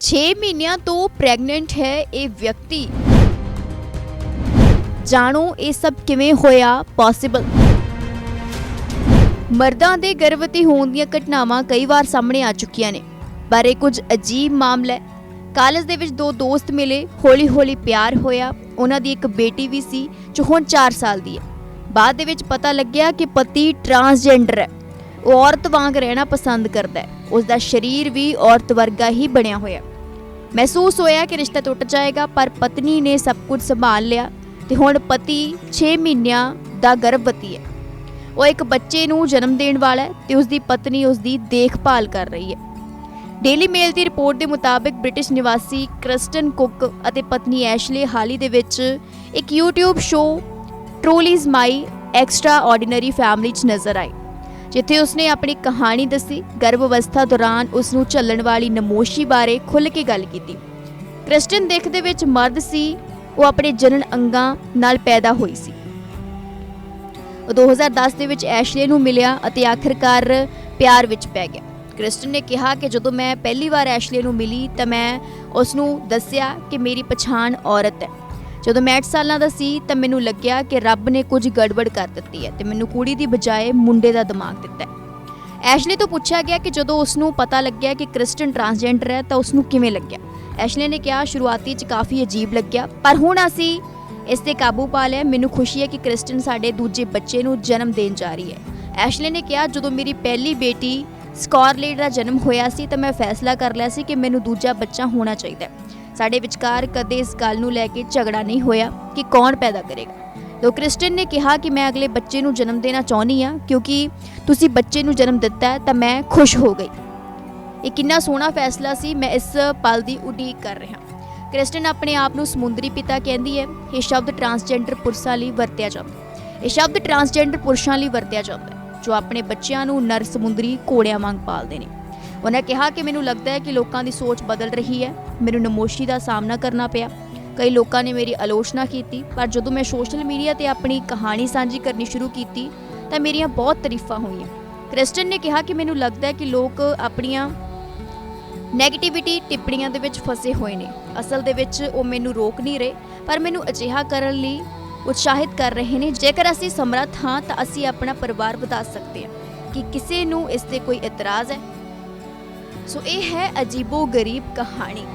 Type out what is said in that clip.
6 ਮਹੀਨਿਆਂ ਤੋਂ ਪ੍ਰੈਗਨੈਂਟ ਹੈ ਇਹ ਵਿਅਕਤੀ। ਜਾਣੋ ਇਹ ਸਭ ਕਿਵੇਂ ਹੋਇਆ? ਪੋਸੀਬਲ ਮਰਦਾਂ ਦੇ ਗਰਭਵਤੀ ਹੋਣ ਦੀਆਂ ਘਟਨਾਵਾਂ ਕਈ ਵਾਰ ਸਾਹਮਣੇ ਆ ਚੁੱਕੀਆਂ ਨੇ, ਪਰ ਇਹ ਕੁਝ ਅਜੀਬ ਮਾਮਲਾ ਹੈ। ਕਾਲਜ ਦੇ ਵਿੱਚ ਦੋ ਦੋਸਤ ਮਿਲੇ, ਹੌਲੀ-ਹੌਲੀ ਪਿਆਰ ਹੋਇਆ। ਉਹਨਾਂ ਦੀ ਇੱਕ ਬੇਟੀ ਵੀ ਸੀ, ਜੋ ਹੁਣ 4 ਸਾਲ ਦੀ ਹੈ। ਬਾਅਦ ਦੇ ਵਿੱਚ ਪਤਾ ਲੱਗਿਆ ਕਿ ਪਤੀ ਟਰਾਂਸਜੈਂਡਰ ਹੈ। ਉਹ ਔਰਤ ਵਾਂਗ ਰਹਿਣਾ ਪਸੰਦ ਕਰਦਾ ਹੈ। ਉਸ ਦਾ ਸਰੀਰ ਵੀ ਔਰਤ ਵਰਗਾ ਹੀ ਬਣਿਆ ਹੋਇਆ ਮਹਿਸੂਸ ਹੋਇਆ ਕਿ ਰਿਸ਼ਤਾ ਟੁੱਟ ਜਾਏਗਾ, ਪਰ ਪਤਨੀ ਨੇ ਸਭ ਕੁਝ ਸੰਭਾਲ ਲਿਆ ਤੇ ਹੁਣ ਪਤੀ 6 ਮਹੀਨਿਆਂ ਦਾ ਗਰਭਵਤੀ ਹੈ। ਉਹ ਇੱਕ ਬੱਚੇ ਨੂੰ ਜਨਮ ਦੇਣ ਵਾਲਾ ਹੈ ਤੇ ਉਸ ਦੀ ਪਤਨੀ ਉਸ ਦੀ ਦੇਖਭਾਲ ਕਰ ਰਹੀ ਹੈ। ਡੇਲੀ ਮੇਲ ਦੀ ਰਿਪੋਰਟ ਦੇ ਮੁਤਾਬਕ ਬ੍ਰਿਟਿਸ਼ ਨਿਵਾਸੀ ਕ੍ਰਿਸਟਨ ਕੁੱਕ ਅਤੇ ਪਤਨੀ ਐਸ਼ਲੇ ਹਾਲੀ ਦੇ ਵਿੱਚ ਇੱਕ YouTube show trollies my extraordinary family 'ਚ ਨਜ਼ਰ ਆਏ। ਜਿੱਥੇ ਉਸਨੇ ਆਪਣੀ ਕਹਾਣੀ ਦੱਸੀ ਗਰਭ ਅਵਸਥਾ ਦੌਰਾਨ ਉਸ ਨੂੰ ਚੱਲਣ ਵਾਲੀ ਨਮੋਸ਼ੀ ਬਾਰੇ ਖੁੱਲ੍ਹ ਕੇ ਗੱਲ ਕੀਤੀ। ਕ੍ਰਿਸਚਨ ਦੇਖ ਦੇ ਵਿੱਚ ਮਰਦ ਸੀ, ਉਹ ਆਪਣੇ ਜਨਨ ਅੰਗਾਂ ਨਾਲ ਪੈਦਾ ਹੋਈ ਸੀ। ਉਹ 2010 ਦੇ ਵਿੱਚ ਐਸ਼ਲੇ ਨੂੰ ਮਿਲਿਆ ਅਤੇ ਆਖਰਕਾਰ ਪਿਆਰ ਵਿੱਚ ਪੈ ਗਿਆ। ਕ੍ਰਿਸਟਨ ਨੇ ਕਿਹਾ ਕਿ ਜਦੋਂ ਮੈਂ ਪਹਿਲੀ ਵਾਰ ਐਸ਼ਲੇ ਨੂੰ ਮਿਲੀ ਤਾਂ ਮੈਂ ਉਸ ਨੂੰ ਦੱਸਿਆ ਕਿ ਮੇਰੀ ਪਛਾਣ ਔਰਤ ਹੈ। ਜਦੋਂ ਮੈਂ 8 ਸਾਲਾਂ ਦਾ ਸੀ, ਤਾਂ ਮੈਨੂੰ ਲੱਗਿਆ ਕਿ ਰੱਬ ਨੇ ਕੁਝ ਗੜਬੜ ਕਰ ਦਿੱਤੀ ਹੈ ਤੇ ਮੈਨੂੰ ਕੁੜੀ ਦੀ ਬਜਾਏ ਮੁੰਡੇ ਦਾ ਦਿਮਾਗ ਦਿੱਤਾ ਹੈ। ਐਸ਼ਲੇ ਤੋਂ ਪੁੱਛਿਆ ਗਿਆ ਕਿ ਜਦੋਂ ਉਸ ਨੂੰ ਪਤਾ ਲੱਗਿਆ ਕਿ ਕ੍ਰਿਸਟਨ ਟਰਾਂਸਜੈਂਡਰ ਹੈ, ਤਾਂ ਉਸ ਨੂੰ ਕਿਵੇਂ ਲੱਗਿਆ? ਐਸ਼ਲੇ ਨੇ ਕਿਹਾ, ਸ਼ੁਰੂਆਤੀ 'ਚ ਕਾਫੀ ਅਜੀਬ ਲੱਗਿਆ, ਪਰ ਹੁਣ ਅਸੀਂ ਇਸ ਤੇ ਕਾਬੂ ਪਾ ਲਿਆ। ਮੈਨੂੰ ਖੁਸ਼ੀ ਹੈ ਕਿ ਕ੍ਰਿਸਟਨ ਸਾਡੇ ਦੂਜੇ ਬੱਚੇ ਨੂੰ ਜਨਮ ਦੇਣ ਜਾ ਰਹੀ ਹੈ। ਐਸ਼ਲੇ ਨੇ ਕਿਹਾ, ਜਦੋਂ ਮੇਰੀ ਪਹਿਲੀ ਬੇਟੀ ਸਕਾਰਲੇਟ ਦਾ ਜਨਮ ਹੋਇਆ ਸੀ, ਤਾਂ ਮੈਂ ਫੈਸਲਾ ਕਰ ਲਿਆ ਸੀ ਕਿ ਮੈਨੂੰ ਦੂਜਾ ਬੱਚਾ ਹੋਣਾ ਚਾਹੀਦਾ ਹੈ। ਸਾਡੇ ਵਿਚਕਾਰ ਕਦੇ ਇਸ ਗੱਲ ਨੂੰ ਲੈ ਕੇ ਝਗੜਾ ਨਹੀਂ ਹੋਇਆ ਕਿ ਕੌਣ ਪੈਦਾ ਕਰੇਗਾ। ਲੋ ਕ੍ਰਿਸਟਨ ਨੇ ਕਿਹਾ ਕਿ ਮੈਂ ਅਗਲੇ ਬੱਚੇ ਨੂੰ ਜਨਮ ਦੇਣਾ ਚਾਹੁੰਦੀ ਆ ਕਿਉਂਕਿ ਤੁਸੀਂ ਬੱਚੇ ਨੂੰ ਜਨਮ ਦਿੱਤਾ ਤਾਂ ਮੈਂ ਖੁਸ਼ ਹੋ ਗਈ। ਇਹ ਕਿੰਨਾ ਸੋਹਣਾ ਫੈਸਲਾ ਸੀ, ਮੈਂ ਇਸ ਪਲ ਦੀ ਉਡੀਕ ਕਰ ਰਿਹਾ ਕ੍ਰਿਸਟਨ ਆਪਣੇ ਆਪ ਨੂੰ ਸਮੁੰਦਰੀ ਪਿਤਾ ਕਹਿੰਦੀ ਹੈ, ਇਹ ਸ਼ਬਦ ਟਰਾਂਸਜੈਂਡਰ ਪੁਰਸ਼ਾਂ ਲਈ ਵਰਤਿਆ ਜਾਂਦਾ ਇਹ ਸ਼ਬਦ ਟਰਾਂਸਜੈਂਡਰ ਪੁਰਸ਼ਾਂ ਲਈ ਵਰਤਿਆ ਜਾਂਦਾ ਜੋ ਆਪਣੇ ਬੱਚਿਆਂ ਨੂੰ ਨਰ ਸਮੁੰਦਰੀ ਘੋੜਿਆਂ ਵਾਂਗ ਪਾਲਦੇ ਨੇ। ਉਹਨਾਂ ਕਿਹਾ ਕਿ ਮੈਨੂੰ ਲੱਗਦਾ ਹੈ ਕਿ ਲੋਕਾਂ ਦੀ ਸੋਚ ਬਦਲ ਰਹੀ ਹੈ। ਮੈਨੂੰ ਨਮੋਸ਼ੀ ਦਾ ਸਾਹਮਣਾ ਕਰਨਾ ਪਿਆ। ਕਈ ਲੋਕਾਂ ਨੇ ਮੇਰੀ ਆਲੋਚਨਾ ਕੀਤੀ, ਪਰ ਜਦੋਂ ਮੈਂ ਸੋਸ਼ਲ ਮੀਡੀਆ ਤੇ ਆਪਣੀ ਕਹਾਣੀ ਸਾਂਝੀ ਕਰਨੀ ਸ਼ੁਰੂ ਕੀਤੀ, ਤਾਂ ਮੇਰੀਆਂ ਬਹੁਤ ਤਾਰੀਫਾਂ ਹੋਈਆਂ। ਕ੍ਰਿਸਟਨ ਨੇ ਕਿਹਾ ਕਿ ਮੈਨੂੰ ਲੱਗਦਾ ਹੈ ਕਿ ਲੋਕ ਆਪਣੀਆਂ ਨੈਗੇਟਿਵਿਟੀ ਟਿੱਪਣੀਆਂ ਦੇ ਵਿੱਚ ਫਸੇ ਹੋਏ ਨੇ। ਅਸਲ ਦੇ ਵਿੱਚ ਉਹ ਮੈਨੂੰ ਰੋਕ ਨਹੀਂ ਰਹੇ, ਪਰ ਮੈਨੂੰ ਅਜਿਹਾ ਕਰਨ ਲਈ ਉਤਸ਼ਾਹਿਤ ਕਰ ਰਹੇ ਨੇ। ਜੇਕਰ ਅਸੀਂ ਸਮਰੱਥ ਹਾਂ, ਤਾਂ ਅਸੀਂ ਆਪਣਾ ਪਰਿਵਾਰ ਵਧਾ ਸਕਦੇ ਹਾਂ। ਕਿ ਕਿਸੇ ਨੂੰ ਇਸ ਤੇ ਕੋਈ ਇਤਰਾਜ਼ ਹੈ? ਸੋ ਇਹ ਹੈ ਅਜੀਬੋ ਗਰੀਬ ਕਹਾਣੀ।